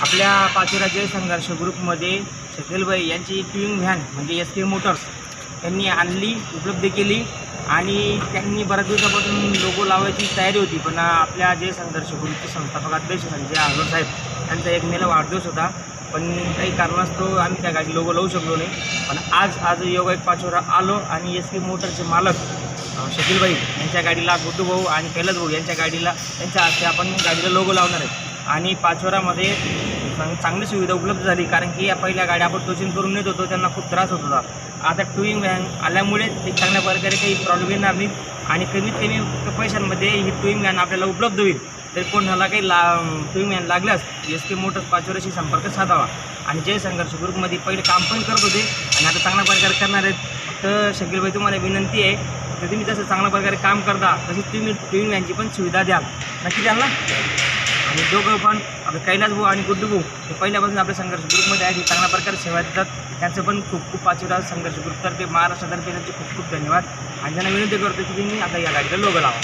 आपल्या पाचीराज्य संघर्ष ग्रुपमध्ये शकीलबाई यांची ट्युईंग व्हॅन म्हणजे एस के मोटर्स त्यांनी आणली उपलब्ध केली आणि त्यांनी बऱ्याच दिवसापासून लोगो लावायची तयारी होती. पण आपल्या जे संघर्ष ग्रुपचे संस्थापक अध्यक्ष संजय आगोर साहेब यांचा एक मेला वाढदिवस होता. पण काही कारणास्तव आम्ही त्या गाडी लोगो लावू शकलो नाही. पण आज आज योगा एक पाचोरा आलो आणि एस के मोटरचे मालक अं, शकीलबाई यांच्या गाडीला गुड्डू भाऊ आणि कैलास भाऊ यांच्या गाडीला त्यांच्या हस्ते आपण गाडीला लोगो लावणार आहे. आणि पाचोरामध्ये चांगली सुविधा उपलब्ध झाली कारण की या पहिल्या गाड्या आपण टोचिंग करून नेत होतो त्यांना खूप त्रास होत होता. आता टुईंग व्हॅन आल्यामुळे ते चांगल्या प्रकारे काही प्रॉब्लेम येणार नाही आणि कमीत कमी पैशांमध्ये ही टुईंग व्हॅन आपल्याला उपलब्ध होईल. तर कोणाला काही ला टुईंग लागल्यास एस के मोटर्स पाचोऱ्याशी संपर्क साधावा. आणि जय संघर्ष ग्रुपमध्ये पहिले काम पण करत होते आणि आता चांगल्या प्रकारे करणार आहेत. तर शकीलबाई तुम्हाला विनंती आहे तर तुम्ही जसं चांगल्या प्रकारे काम करता तशी तुम्ही टुईंग व्हॅनची पण सुविधा द्याल. नक्की द्याल ना? आणि दोघं पण आपले कैलास भाऊ आणि गुड्डू भाऊ हे पहिल्यापासून आपल्या संघर्ष ग्रुपमध्ये आहेत. चांगल्या प्रकारे सेवा देतात. त्यांचं पण खूप खूप पाचवीरा संघर्ष ग्रुपतर्फे महाराष्ट्रातर्फे त्यांचे खूप खूप धन्यवाद. आणि त्यांना विनंती करतो की तुम्ही आता या गाडीला लोगं लावा.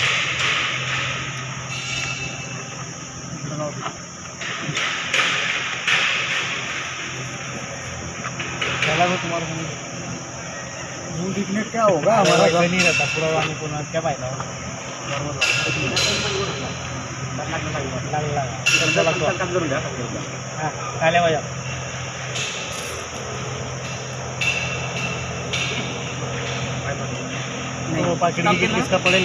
चला वो तुम्हारा दूध इतने क्या होगा हमारा घर नहीं रहता पूरा वाणी को ना क्या फायदा करून द्या काले वजह नाही. वो पाकिट किसका पड़ेगा